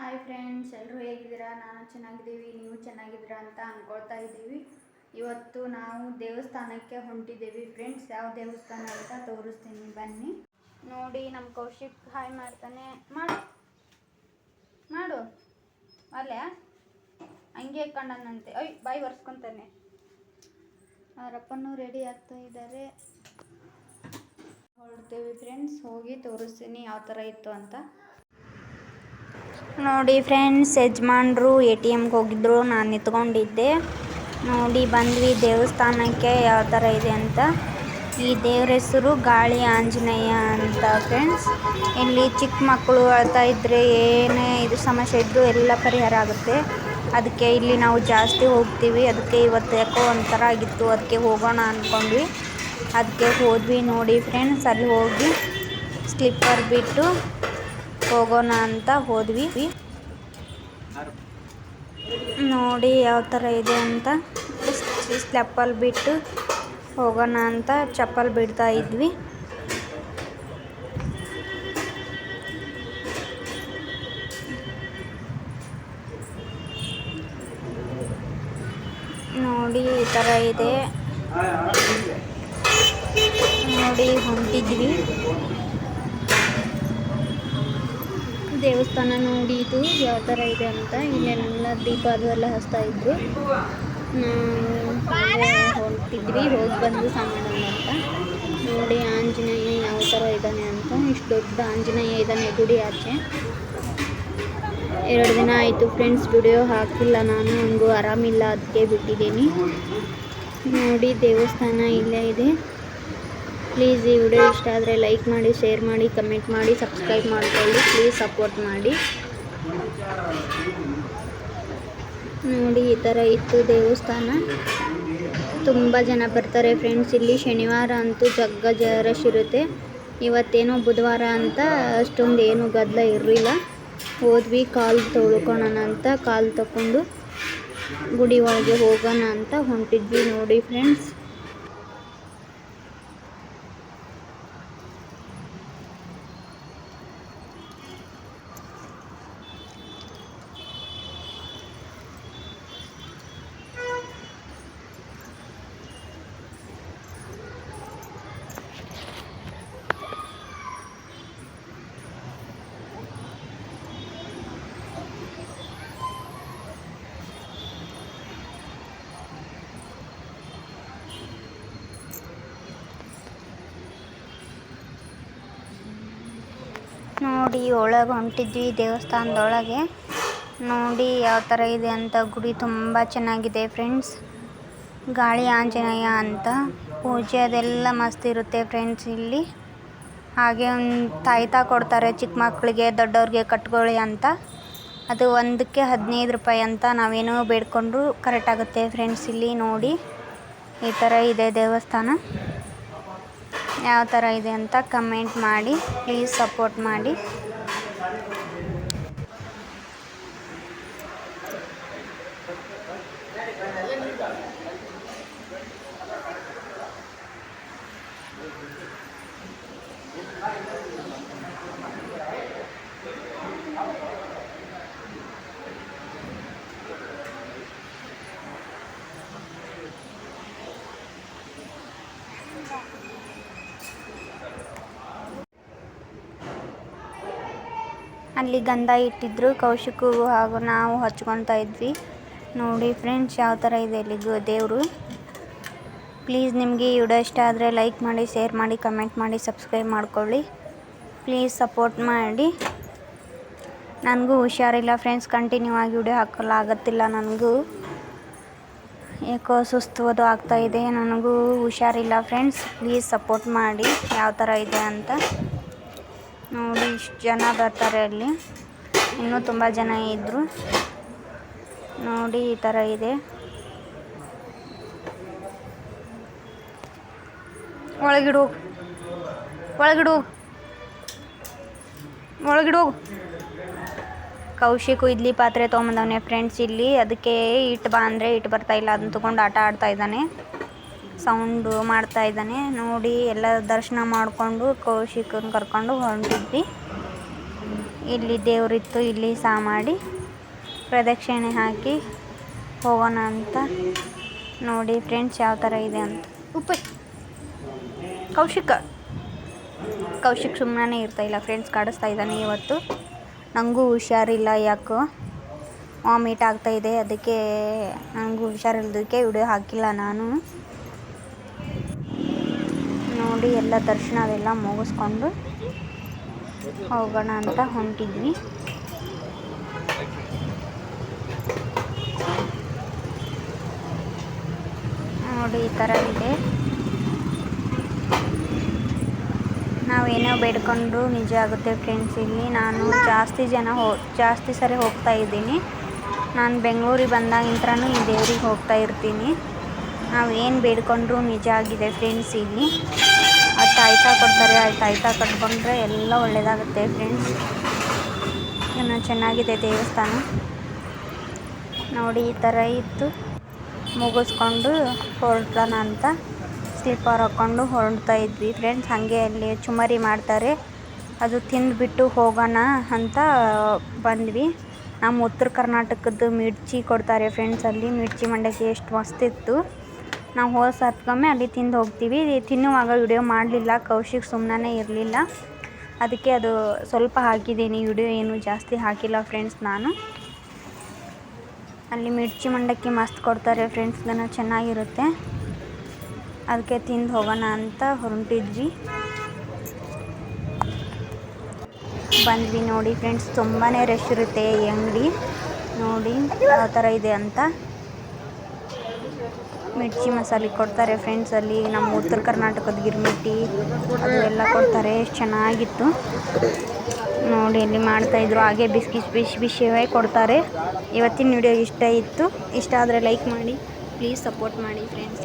Hi friends ಎಲ್ಲರೂ ಹೇಗಿದ್ದೀರಾ? ನಾನು ಚೆನ್ನಾಗಿದ್ದೀವಿ, ನೀವು ಚೆನ್ನಾಗಿದ್ದೀರಾ ಅಂತ ಅಂದ್ಕೊಳ್ತಾ ಇದ್ದೀವಿ. ಇವತ್ತು ನಾವು ದೇವಸ್ಥಾನಕ್ಕೆ ಹೊಂಟಿದ್ದೀವಿ ಫ್ರೆಂಡ್ಸ್ ಯಾವ ದೇವಸ್ಥಾನ ಅಂತ ತೋರಿಸ್ತೀನಿ, ಬನ್ನಿ. ನೋಡಿ, ನಮ್ಮ ಕೌಶಿಕ್ ಹಾಯ್ ಮಾಡ್ತಾನೆ. ಮಾಡು. ಮಾಡು. ಅಲ್ಲೇ ಹಂಗೆ ಕಂಡನಂತೆ ಅಯ್ಯ ಬಾಯಿ ಒರೆಸ್ಕೊತಾನೆ. ಅವರಪ್ಪನೂ ರೆಡಿ ಆಗ್ತಾ ಇದ್ದಾರೆ. ಹೊರಡ್ತೀವಿ ಫ್ರೆಂಡ್ಸ್ ಹೋಗಿ ತೋರಿಸ್ತೀನಿ ಯಾವ ಥರ ಇತ್ತು ಅಂತ. ನೋಡಿ ಫ್ರೆಂಡ್ಸ್, ಯಜಮಾನ್ರು ಎ ಟಿ ಎಮ್ಗೆ ಹೋಗಿದ್ರು. ನಾನು ನಿಂತ್ಕೊಂಡಿದ್ದೆ. ನೋಡಿ, ಬಂದ್ವಿ ದೇವಸ್ಥಾನಕ್ಕೆ. ಯಾವ ಥರ ಇದೆ ಅಂತ. ಈ ದೇವ್ರ ಹೆಸರು ಗಾಳಿ ಆಂಜನೇಯ ಅಂತ, ಫ್ರೆಂಡ್ಸ್. ಇಲ್ಲಿ ಚಿಕ್ಕ ಮಕ್ಕಳು ಅಳ್ತಾ ಇದ್ದರೆ ಏನೇ ಇದು ಸಮಸ್ಯೆ ಇದ್ದರೂ ಎಲ್ಲ ಪರಿಹಾರ ಆಗುತ್ತೆ. ಅದಕ್ಕೆ ಇಲ್ಲಿ ನಾವು ಜಾಸ್ತಿ ಹೋಗ್ತೀವಿ. ಅದಕ್ಕೆ ಇವತ್ತು ಯಾಕೋ ಒಂಥರ ಆಗಿತ್ತು. ಅದಕ್ಕೆ ಹೋಗೋಣ ಅಂದ್ಕೊಂಡ್ವಿ ಅದಕ್ಕೆ ಹೋದ್ವಿ ನೋಡಿ, ಫ್ರೆಂಡ್ಸ್. ಅಲ್ಲಿ ಹೋಗಿ ಸ್ಲಿಪ್ಪರ್ ಬಿಟ್ಟು ಹೋಗೋಣ ಅಂತ ಹೋದ್ವಿ. ನೋಡಿ ಯಾವ ಥರ ಇದೆ ಅಂತ. ಸ್ಲೆಪ್ಪಲ್ಲಿ ಬಿಟ್ಟು ಹೋಗೋಣ ಅಂತ ಚಪ್ಪಲ್ ಬಿಡ್ತಾ ಇದ್ವಿ. ನೋಡಿ ಈ ಥರ ಇದೆ. ನೋಡಿ ಹೊಂಟಿದ್ವಿ. ದೇವಸ್ಥಾನ ನೋಡಿ ಇದು ಯಾವ ಥರ ಇದೆ ಅಂತ. ಇಲ್ಲೆಲ್ಲ ದೀಪ ಅದು ಎಲ್ಲ ಹಚ್ತಾ ಇದ್ರು. ನಾವು ಹೋಗಿ ಬಂದು ಸಾಮಾನು ಅಂತ. ನೋಡಿ ಆಂಜನೇಯ ಯಾವ ಥರ ಇದ್ದಾನೆ ಅಂತ. ಇಷ್ಟು ದೊಡ್ಡ ಆಂಜನೇಯ ಇದ್ದಾನೆ ಗುಡಿ ಆಚೆ. ಎರಡು ದಿನ ಆಯಿತು ಫ್ರೆಂಡ್ಸ್ ವಿಡಿಯೋ ಹಾಕಿಲ್ಲ ನಾನು ನನಗೂ ಆರಾಮಿಲ್ಲ, ಅದಕ್ಕೆ ಬಿಟ್ಟಿದ್ದೀನಿ. ನೋಡಿ ದೇವಸ್ಥಾನ ಇಲ್ಲೇ ಇದೆ. ಪ್ಲೀಸ್ ಈ ವಿಡಿಯೋ ಇಷ್ಟ ಆದರೆ ಲೈಕ್ ಮಾಡಿ, ಶೇರ್ ಮಾಡಿ, ಕಮೆಂಟ್ ಮಾಡಿ, ಸಬ್ಸ್ಕ್ರೈಬ್ ಮಾಡಿಕೊಳ್ಳಿ, ಪ್ಲೀಸ್ ಸಪೋರ್ಟ್ ಮಾಡಿ. ನೋಡಿ, ಈ ಥರ ಇತ್ತು ದೇವಸ್ಥಾನ. ತುಂಬ ಜನ ಬರ್ತಾರೆ ಫ್ರೆಂಡ್ಸ್ ಇಲ್ಲಿ ಶನಿವಾರ ಅಂತೂ ಜಗ್ಗ ಜರಶ್ ರಶ್ ಇರುತ್ತೆ. ಇವತ್ತೇನೋ ಬುಧವಾರ ಅಂತ ಅಷ್ಟೊಂದು ಏನು ಗದ್ದಲ ಇರಲಿಲ್ಲ. ಹೋದ್ವಿ, ಕಾಲು ತೊಳ್ಕೊಳೋಣ ಅಂತ, ಕಾಲು ತಗೊಂಡು ಗುಡಿ ಒಳಗೆ ಹೋಗೋಣ ಅಂತ ಹೊಂಟಿದ್ವಿ ನೋಡಿ ಫ್ರೆಂಡ್ಸ್ ನೋಡಿ, ಒಳಗೆ ಹೊಂಟಿದ್ವಿ ದೇವಸ್ಥಾನದೊಳಗೆ. ನೋಡಿ, ಯಾವ ಥರ ಇದೆ ಅಂತ ಗುಡಿ ತುಂಬ ಚೆನ್ನಾಗಿದೆ ಫ್ರೆಂಡ್ಸ್. ಗಾಳಿ ಆಂಜನೇಯ ಅಂತ. ಪೂಜೆ ಅದೆಲ್ಲ ಮಸ್ತ್ ಇರುತ್ತೆ ಫ್ರೆಂಡ್ಸ್ ಇಲ್ಲಿ. ಹಾಗೆ ಒಂದು ತಾಯ್ತ ಕೊಡ್ತಾರೆ ಚಿಕ್ಕ ಮಕ್ಕಳಿಗೆ ದೊಡ್ಡವ್ರಿಗೆ ಕಟ್ಕೊಳ್ಳಿ ಅಂತ. ಅದು ಒಂದಕ್ಕೆ ಹದಿನೈದು ರೂಪಾಯಿ ಅಂತ ನಾವೇನೋ ಬೇಡ್ಕೊಂಡ್ರು ಕರೆಕ್ಟ್ ಆಗುತ್ತೆ ಫ್ರೆಂಡ್ಸ್ ಇಲ್ಲಿ ನೋಡಿ. ಈ ಥರ ಇದೆ ದೇವಸ್ಥಾನ. ಯಾವ ಥರ ಇದೆ ಅಂತ ಕಮೆಂಟ್ ಮಾಡಿ ಪ್ಲೀಸ್ ಸಪೋರ್ಟ್ ಮಾಡಿ. ಅಲ್ಲಿ ಗಂಧ ಇಟ್ಟಿದ್ರು, ಕೌಶಿಕು ಹಾಗೂ ನಾವು ಹಚ್ಕೊತಾ ಇದ್ವಿ. ನೋಡಿ ಫ್ರೆಂಡ್ಸ್ ಯಾವ ಥರ ಇದೆ ಇಲ್ಲಿ ದೇವರು. ಪ್ಲೀಸ್ ನಿಮಗೆ ಈ ವಿಡಿಯೋ ಇಷ್ಟ ಆದರೆ ಲೈಕ್ ಮಾಡಿ ಶೇರ್ ಮಾಡಿ ಕಮೆಂಟ್ ಮಾಡಿ ಸಬ್ಸ್ಕ್ರೈಬ್ ಮಾಡ್ಕೊಳ್ಳಿ. ಪ್ಲೀಸ್ ಸಪೋರ್ಟ್ ಮಾಡಿ. ನನಗೂ ಹುಷಾರಿಲ್ಲ ಫ್ರೆಂಡ್ಸ್ ಕಂಟಿನ್ಯೂ ಆಗಿ ವಿಡಿಯೋ ಹಾಕಲಾಗತ್ತಿಲ್ಲ ನನಗೂ. ಏಕೋ ಸುಸ್ತು ಆಗ್ತಾಯಿದೆ ನನಗೂ ಹುಷಾರಿಲ್ಲ ಫ್ರೆಂಡ್ಸ್ ಪ್ಲೀಸ್ ಸಪೋರ್ಟ್ ಮಾಡಿ, ಯಾವ ಥರ ಇದೆ ಅಂತ. ನೋಡಿ ಇಷ್ಟು ಜನ ಬರ್ತಾರೆ ಅಲ್ಲಿ. ಇನ್ನೂ ತುಂಬ ಜನ ಇದ್ದರು ನೋಡಿ ಈ ಥರ ಇದೆ. ಒಳಗಿಡು. ಒಳಗಿಡು. ಒಳಗಿಡು. ಕೌಶಿಕು ಇಡ್ಲಿ ಪಾತ್ರೆ ತೊಗೊಂಬಂದವನೇ ಫ್ರೆಂಡ್ಸ್ ಇಲ್ಲಿ. ಅದಕ್ಕೆ ಇಟ್ಟು ಬಾ ಅಂದರೆ ಇಟ್ಟು ಬರ್ತಾ ಇಲ್ಲ. ಅದನ್ನ ತೊಗೊಂಡು ಆಟ ಆಡ್ತಾ ಇದ್ದಾನೆ. ಸೌಂಡು ಮಾಡ್ತಾ ಇದ್ದಾನೆ. ನೋಡಿ, ಎಲ್ಲ ದರ್ಶನ ಮಾಡಿಕೊಂಡು ಕೌಶಿಕನ ಕರ್ಕೊಂಡು ಹೊರಟಿದ್ವಿ. ಇಲ್ಲಿ ದೇವರಿತ್ತು, ಇಲ್ಲಿ ಸಹ ಮಾಡಿ ಪ್ರದಕ್ಷಿಣೆ ಹಾಕಿ ಹೋಗೋಣ ಅಂತ. ನೋಡಿ ಫ್ರೆಂಡ್ಸ್ ಯಾವ ಥರ ಇದೆ ಅಂತ. ಉಪ್ಪ. ಕೌಶಿಕ. ಕೌಶಿಕ್ ಸುಮ್ಮನೆ ಇರ್ತಾ ಇಲ್ಲ. ಫ್ರೆಂಡ್ಸ್ ಕಾಡಿಸ್ತಾ ಇದ್ದಾನೆ ಇವತ್ತು. ನನಗೂ ಹುಷಾರಿಲ್ಲ ಯಾಕೋ. ವಾಮಿಟ್ ಆಗ್ತಾ ಇದೆ. ಅದಕ್ಕೆ ನನಗೂ ಹುಷಾರಿಲ್ಲದಕ್ಕೆ ವಿಡಿಯೋ ಹಾಕಿಲ್ಲ ನಾನು. ನೋಡಿ ಎಲ್ಲ ದರ್ಶನ ಅದೆಲ್ಲ ಮುಗಿಸ್ಕೊಂಡು ಹೋಗೋಣ ಅಂತ ಹೊಂಟಿದ್ವಿ. ನೋಡಿ, ಈ ಥರ ಇದೆ. ನಾವೇನೋ ಬೇಡ್ಕೊಂಡ್ರು ನಿಜ ಆಗುತ್ತೆ ಫ್ರೆಂಡ್ಸ್ ಇಲ್ಲಿ. ನಾನು ಜಾಸ್ತಿ ಜನ ಹೋ, ಜಾಸ್ತಿ ಸರಿ ಹೋಗ್ತಾ ಇದ್ದೀನಿ. ನಾನು ಬೆಂಗಳೂರಿಗೆ ಬಂದಾಗಿಂತ್ರ ಈ ದೇವ್ರಿಗೆ ಹೋಗ್ತಾ ಇರ್ತೀನಿ. ನಾವು ಏನು ಬೇಡ್ಕೊಂಡ್ರು ನಿಜ ಆಗಿದೆ ಫ್ರೆಂಡ್ಸ್ ಇಲ್ಲಿ. ಆ ತಾಯ್ತಾ ಕೊಡ್ತಾರೆ, ಆ ತಾಯ್ತಾ ಕಟ್ಕೊಂಡ್ರೆ ಎಲ್ಲ ಒಳ್ಳೆಯದಾಗುತ್ತೆ ಫ್ರೆಂಡ್ಸ್ ಇನ್ನು ಚೆನ್ನಾಗಿದೆ ದೇವಸ್ಥಾನ. ನೋಡಿ, ಈ ಥರ ಇತ್ತು ಮುಗಿಸ್ಕೊಂಡು ಹೊರಡ್ತಾನ ಅಂತ ಸ್ಲೀಪರ್ ಹಾಕ್ಕೊಂಡು ಹೊರಡ್ತಾ ಇದ್ವಿ ಫ್ರೆಂಡ್ಸ್ ಹಾಗೆ ಅಲ್ಲಿ ಚುಮರಿ ಮಾಡ್ತಾರೆ. ಅದು ತಿಂದುಬಿಟ್ಟು ಹೋಗೋಣ ಅಂತ ಬಂದ್ವಿ. ನಮ್ಮ ಉತ್ತರ ಕರ್ನಾಟಕದ್ದು ಮಿರ್ಚಿ ಕೊಡ್ತಾರೆ ಫ್ರೆಂಡ್ಸ್ ಅಲ್ಲಿ. ಮಿರ್ಚಿ ಮಂಡಕ್ಕಿ ಎಷ್ಟು ಮಸ್ತಿತ್ತು ನಾವು ಹೋದ ಸತ್ಕೊಮ್ಮೆ ಅಲ್ಲಿ ತಿಂದು ಹೋಗ್ತೀವಿ. ತಿನ್ನುವಾಗ ವಿಡಿಯೋ ಮಾಡಲಿಲ್ಲ. ಕೌಶಿಕ್ ಸುಮ್ಮನೆ ಇರಲಿಲ್ಲ. ಅದಕ್ಕೆ ಅದು ಸ್ವಲ್ಪ ಹಾಕಿದ್ದೀನಿ. ವಿಡಿಯೋ ಏನು ಜಾಸ್ತಿ ಹಾಕಿಲ್ಲ ಫ್ರೆಂಡ್ಸ್ ನಾನು. ಅಲ್ಲಿ ಮಿರ್ಚಿ ಮಂಡಕ್ಕಿ ಮಸ್ತ್ ಕೊಡ್ತಾರೆ ಫ್ರೆಂಡ್ಸ್ಗನ ಚೆನ್ನಾಗಿರುತ್ತೆ. ಅದಕ್ಕೆ ತಿಂದು ಹೋಗೋಣ ಅಂತ ಹೊರಟಿದ್ವಿ. ಬಂದ್ವಿ ನೋಡಿ ಫ್ರೆಂಡ್ಸ್ ತುಂಬಾ ರಶ್ ಇರುತ್ತೆ ಈ ಅಂಗಡಿ. ನೋಡಿ, ಯಾವ ಥರ ಇದೆ ಅಂತ. ಮಿರ್ಚಿ ಮಸಾಲೆ ಕೊಡ್ತಾರೆ ಫ್ರೆಂಡ್ಸ್ ಅಲ್ಲಿ. ನಮ್ಮ ಉತ್ತರ ಕರ್ನಾಟಕದ ಗಿರ್ಮಿಟ್ಟಿ ಅದು ಎಲ್ಲ ಕೊಡ್ತಾರೆ. ಎಷ್ಟು ಚೆನ್ನಾಗಿತ್ತು. ನೋಡಿ ಇಲ್ಲಿ ಮಾಡ್ತಾಯಿದ್ರು ಹಾಗೆ ಬಿಸ್ಕಿಸ್ ಬಿಸಿ ಹೇ ಕೊಡ್ತಾರೆ. ಇವತ್ತಿನ ವಿಡಿಯೋ ಇಷ್ಟ ಇತ್ತು. ಇಷ್ಟ ಆದರೆ ಲೈಕ್ ಮಾಡಿ ಪ್ಲೀಸ್ ಸಪೋರ್ಟ್ ಮಾಡಿ ಫ್ರೆಂಡ್ಸ್